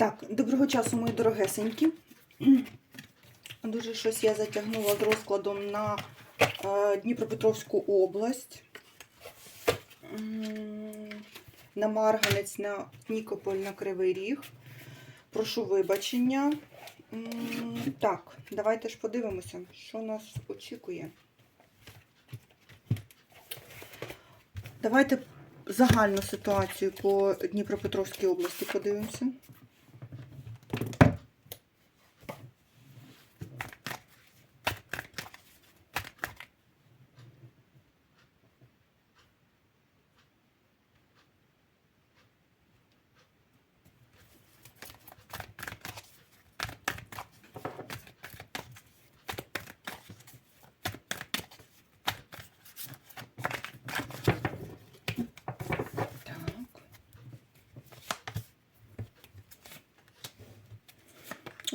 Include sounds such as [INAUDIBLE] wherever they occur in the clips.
Так, доброго часу, мої дорогесенькі. [CLEARS THROAT] Дуже щось я затягнула з розкладом на е, Дніпропетровську область, на Марганець, на Нікополь, на Кривий Ріг. Прошу вибачення. Так, давайте ж подивимося, що нас очікує. Давайте загальну ситуацію по Дніпропетровській області подивимося.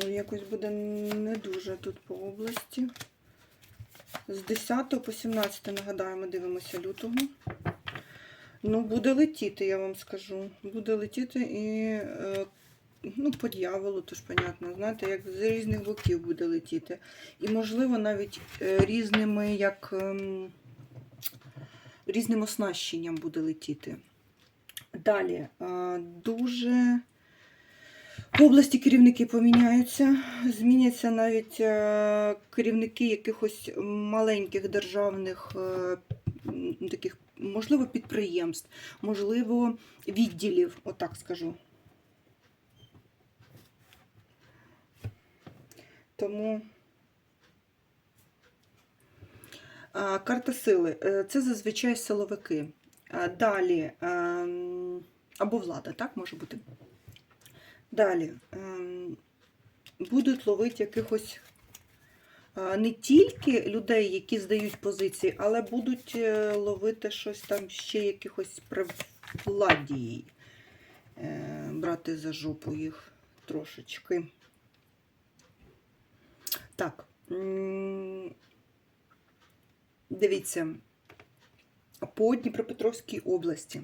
Якось буде не дуже тут по області. З 10 по 17, нагадаю, ми дивимося лютого. Ну, буде летіти, я вам скажу. Буде летіти і е, ну, по дьяволу, то ж понятно, знаєте, як з різних боків буде летіти. І, можливо, навіть е, різними, як ем, різним оснащенням буде летіти. Далі е, дуже області керівники поміняються. Зміняться навіть е, керівники якихось маленьких державних е, таких, можливо, підприємств, можливо, відділів, отак скажу. Тому карта сили Е, це зазвичай силовики. Далі ем, або влада, так може бути. Далі ем, будуть ловити якихось е, не тільки людей, які здають позиції, але будуть е, ловити щось там ще якихось при владі, е, брати за жопу їх трошечки. Так. Дивіться, по Дніпропетровській області.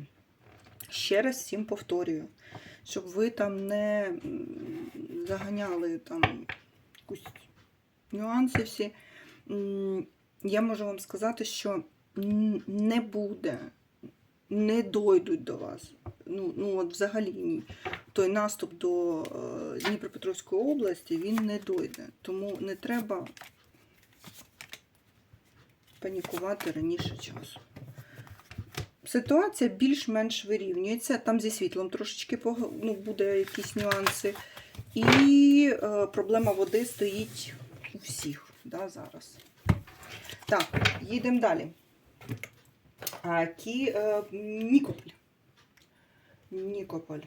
Ще раз всім повторюю, щоб ви там не заганяли там якусь нюанси всі. Я можу вам сказати, що не буде, не дойдуть до вас. Ну, ну от взагалі ні. той наступ до е, Дніпропетровської області він не дойде. Тому не треба панікувати раніше часу. Ситуація більш-менш вирівнюється. Там зі світлом трошечки ну, буде якісь нюанси. І е, проблема води стоїть у всіх да, зараз. Так, їдемо далі. А, кі, е, Нікополь. Нікополь.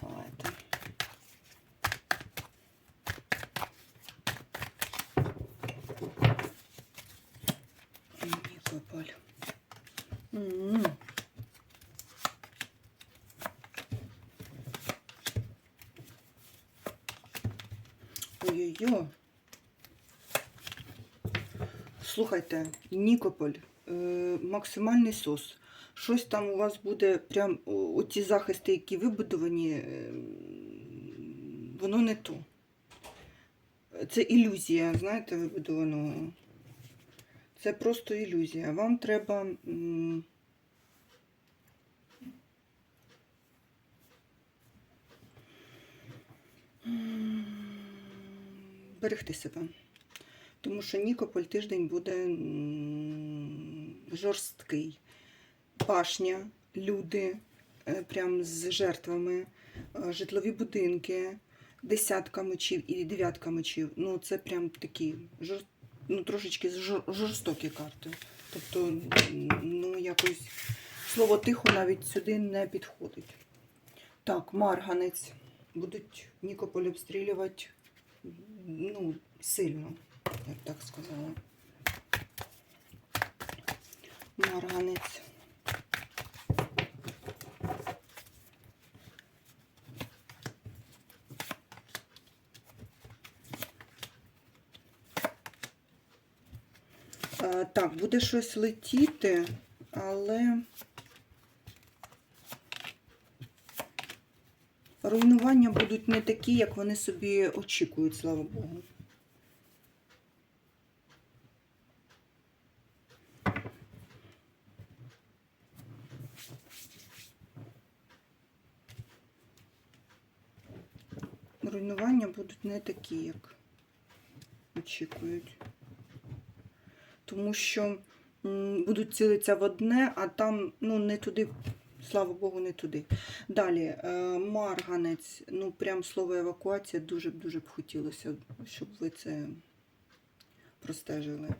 Давайте. Нікополь. М. Ой-ой-ой. Слухайте, Нікополь, е, максимальний сос. Щось там у вас буде прям оті захисти, які вибудовані, е, воно не то. Це ілюзія, знаєте, вибудованого. Це просто ілюзія. Вам треба. м, Берегти себе. Тому що Нікополь тиждень буде жорсткий. Пашня, люди е, прям з жертвами, е, житлові будинки, десятка мечів і дев'ятка мечів. Ну, це прям такі жор... ну, трошечки жорстокі карти. Тобто, ну, якось слово тихо навіть сюди не підходить. Так, Марганець. Будуть Нікополь обстрілювати ну, сильно, я б так сказала. Марганець. Е, Так, буде щось летіти, але руйнування будуть не такі, як вони собі очікують, слава Богу. Руйнування будуть не такі, як очікують. Тому що будуть цілитися в одне, а там ну, не туди, слава Богу, не туди. Далі, е, марганець, ну прям слово евакуація дуже б дуже б хотілося, щоб ви це простежили.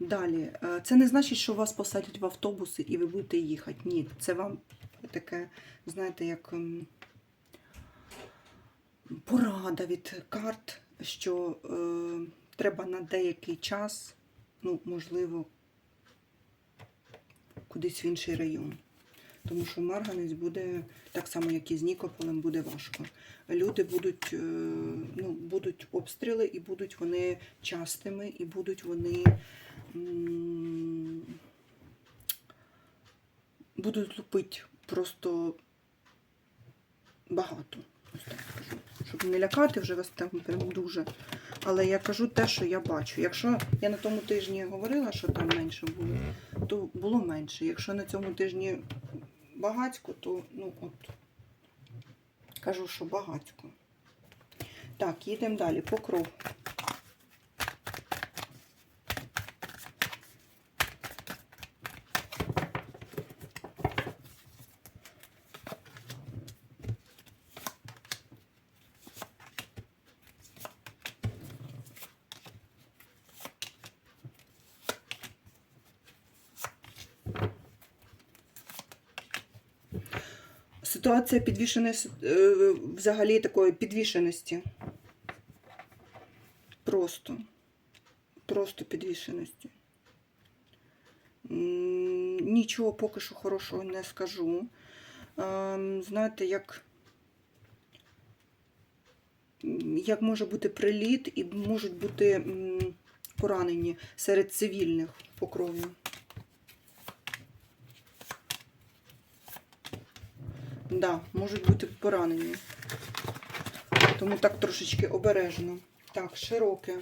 Далі, е, це не значить, що вас посадять в автобуси і ви будете їхати. Ні, це вам таке, знаєте, як ем, порада від карт, що е, треба на деякий час, ну, можливо, кудись в інший район. Тому що Марганець буде так само, як і з Нікополем, буде важко. Люди будуть, е, ну, будуть обстріли, і будуть вони частими, і будуть вони будуть лупити просто багато. Щоб не лякати вже вас там прям дуже. Але я кажу те, що я бачу. Якщо я на тому тижні говорила, що там менше було, то було менше. Якщо на цьому тижні багацько, то ну от кажу, що багатько. Так, їдемо далі. Покров. Ситуація підвішеної е, взагалі такої підвішеності. Просто. Просто підвішеності. Нічого поки що хорошого не скажу. Ем, Знаєте, як, як може бути приліт і можуть бути поранені серед цивільних по крові. Да, можуть бути поранені. Тому так трошечки обережно. Так, широке.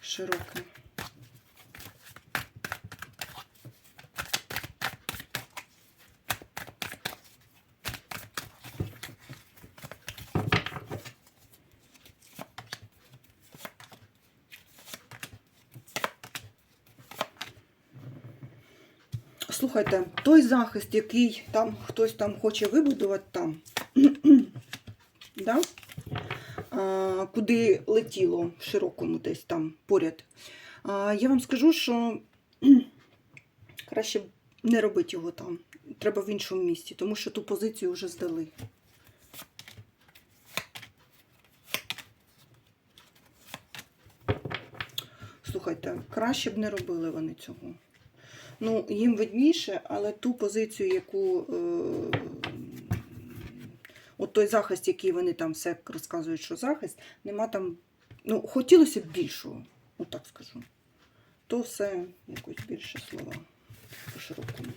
Широке. Слухайте, той захист, який там хтось там хоче вибудувати там, [CLEARS THROAT] да? а, куди летіло в широкому десь там поряд, а, я вам скажу, що [CLEARS THROAT] краще не робити його там. Треба в іншому місці, тому що ту позицію вже здали. Слухайте, краще б не робили вони цього. Ну, їм видніше, але ту позицію, яку е, от той захист, який вони там все розказують, що захист, нема там. Ну, хотілося б більшого, отак скажу. То все якось більше слова по широкому.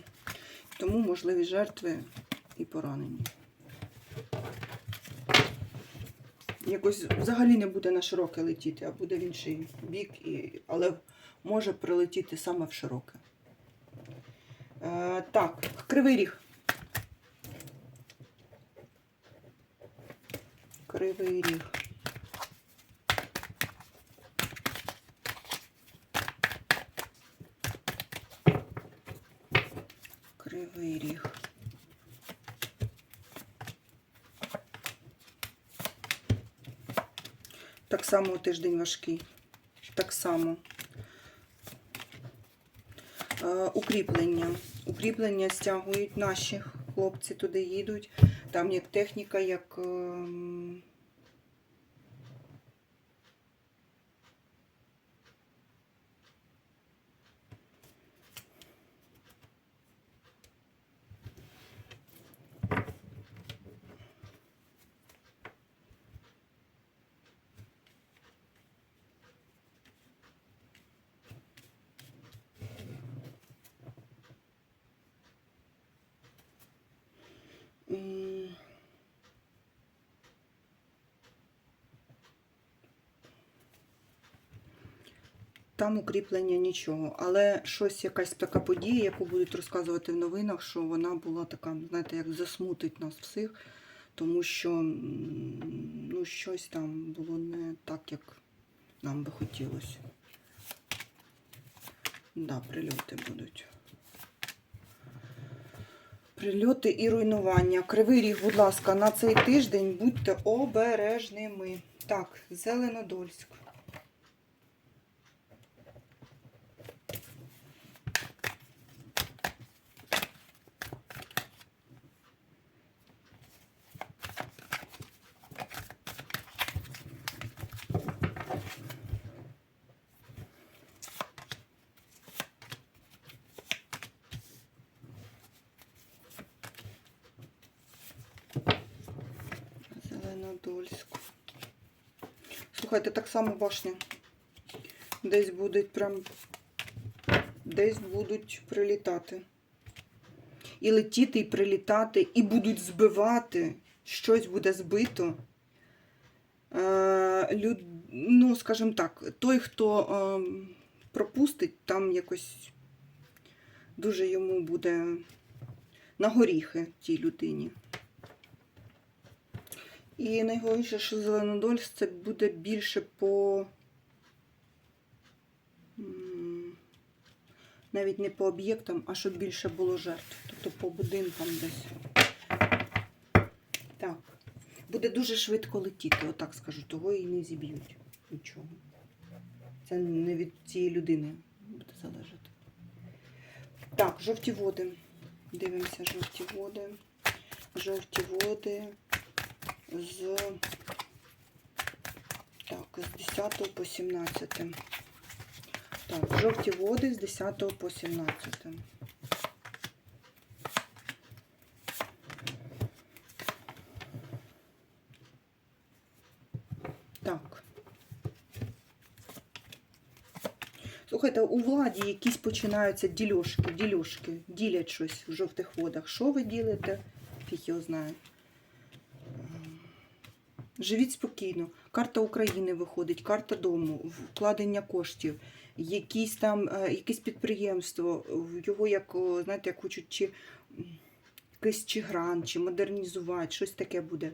Тому можливі жертви і поранені. Якось взагалі не буде на широке летіти, а буде в інший бік, і... але може прилетіти саме в широке. Е, так, кривий ріг. Кривий ріг. Кривий ріг. Так само тиждень важкий. Так само. Е, укріплення. Укріплення стягують наші хлопці туди їдуть. Там як техніка, як. Там укріплення нічого, але щось якась така подія, яку будуть розказувати в новинах, що вона була така, знаєте, як засмутить нас всіх, тому що ну, щось там було не так, як нам би хотілося. Да, прильоти будуть. Прильоти і руйнування. Кривий ріг, будь ласка, на цей тиждень будьте обережними. Так, Зеленодольськ. Слухайте, так само башня. Десь будуть прям. Десь будуть прилітати. І летіти, і прилітати, і будуть збивати. Щось буде збито. Е, люд... Ну, скажімо так, той, хто е, пропустить, там якось дуже йому буде на горіхи тій людині. І найголовніше, що Зеленодольськ це буде більше по. Навіть не по об'єктам, а щоб більше було жертв. Тобто по будинкам десь. Так. Буде дуже швидко летіти, отак скажу, того і не зіб'ють нічого. Це не від цієї людини буде залежати. Так, жовті води. Дивимося жовті води. Жовті води з, так, з 10 по 17. Так, жовті води з 10 по 17. Так. Слухайте, у владі якісь починаються дільошки, дільошки, ділять щось в жовтих водах. Що ви ділите? Фіг його знає. Живіть спокійно. Карта України виходить, карта дому, вкладення коштів, якісь там, е, якесь підприємство, його як, знаєте, як хочуть чи якийсь чи грант, чи модернізувати, щось таке буде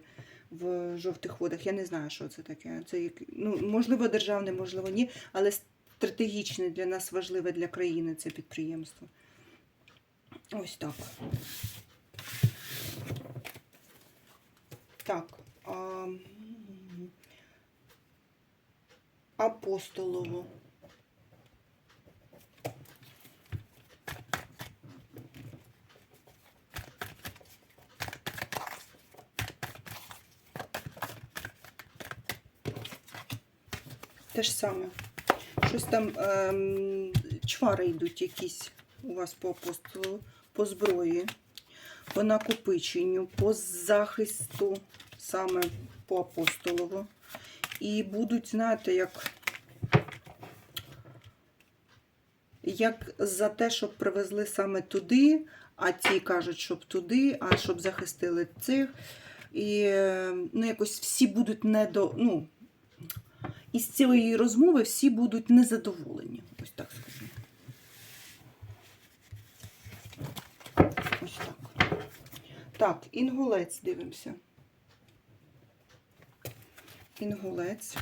в жовтих водах. Я не знаю, що це таке. Це як, ну, можливо, державне, можливо, ні, але стратегічне для нас важливе для країни це підприємство. Ось так. Так. А, м, апостолово. Те ж саме. Щось там ем, чвари йдуть якісь у вас по апостолу, по зброї, по накопиченню, по захисту, саме по апостолову. І будуть, знаєте, як, як за те, щоб привезли саме туди, а ті кажуть, щоб туди, а щоб захистили цих. І ну, якось всі будуть недо. Ну, із цієї розмови всі будуть незадоволені. Ось так скажу. Ось так. Так, інгулець дивимося. Інгулець.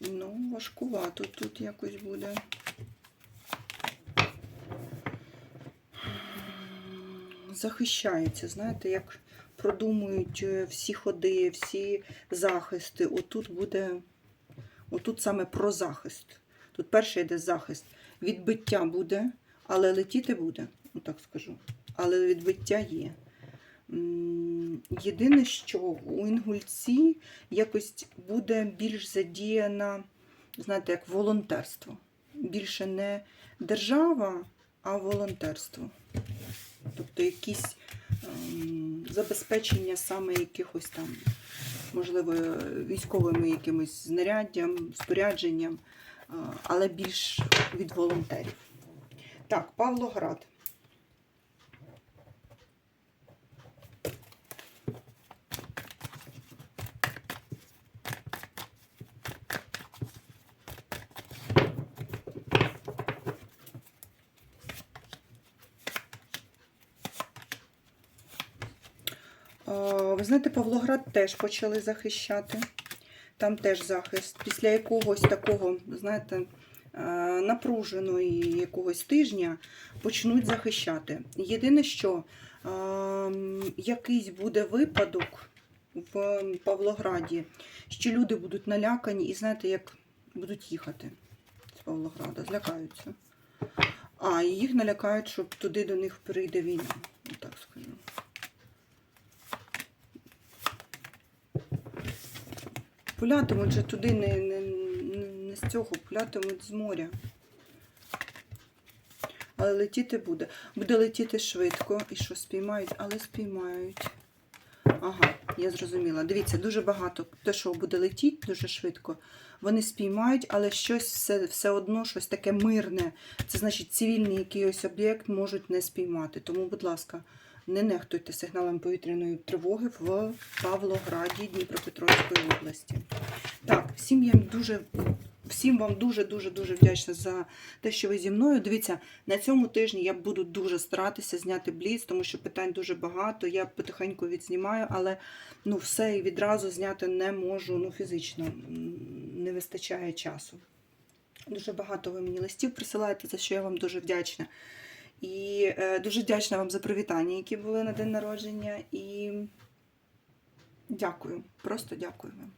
Ну, важкувато тут якось буде. Захищається, знаєте, як продумують е, всі ходи, всі захисти. Отут буде, отут саме про захист. Тут перший йде захист. Відбиття буде, але летіти буде, отак скажу. Але відбиття є. Єдине, що у інгульці якось буде більш задіяна, знаєте, як волонтерство. Більше не держава, а волонтерство. Тобто якісь ем, забезпечення саме якихось там можливо, військовими якимось знаряддям, спорядженням, е, але більш від волонтерів. Так, Павлоград. Ви знаєте, Павлоград теж почали захищати. Там теж захист. Після якогось такого, знаєте, е, напруженої якогось тижня почнуть захищати. Єдине, що е, якийсь буде випадок в Павлограді, що люди будуть налякані і знаєте, як будуть їхати з Павлограда, злякаються. А, їх налякають, щоб туди до них прийде війна. Так скажу. Пулятимуть же туди не, не, не, з цього, пулятимуть з моря. Але летіти буде. Буде летіти швидко. І що спіймають? Але спіймають. Ага, я зрозуміла. Дивіться, дуже багато. Те, що буде летіти дуже швидко, вони спіймають, але щось все, все одно, щось таке мирне. Це значить цивільний якийсь об'єкт можуть не спіймати. Тому, будь ласка, не нехтуйте сигналом повітряної тривоги в Павлограді Дніпропетровської області. Так, всім я дуже. Всім вам дуже дуже дуже вдячна за те, що ви зі мною. Дивіться, на цьому тижні я буду дуже старатися зняти бліц, тому що питань дуже багато. Я потихеньку відзнімаю, але ну все і відразу зняти не можу. Ну фізично не вистачає часу. Дуже багато ви мені листів присилаєте, за що я вам дуже вдячна. І е, дуже вдячна вам за привітання, які були на день народження. І дякую, просто дякую вам.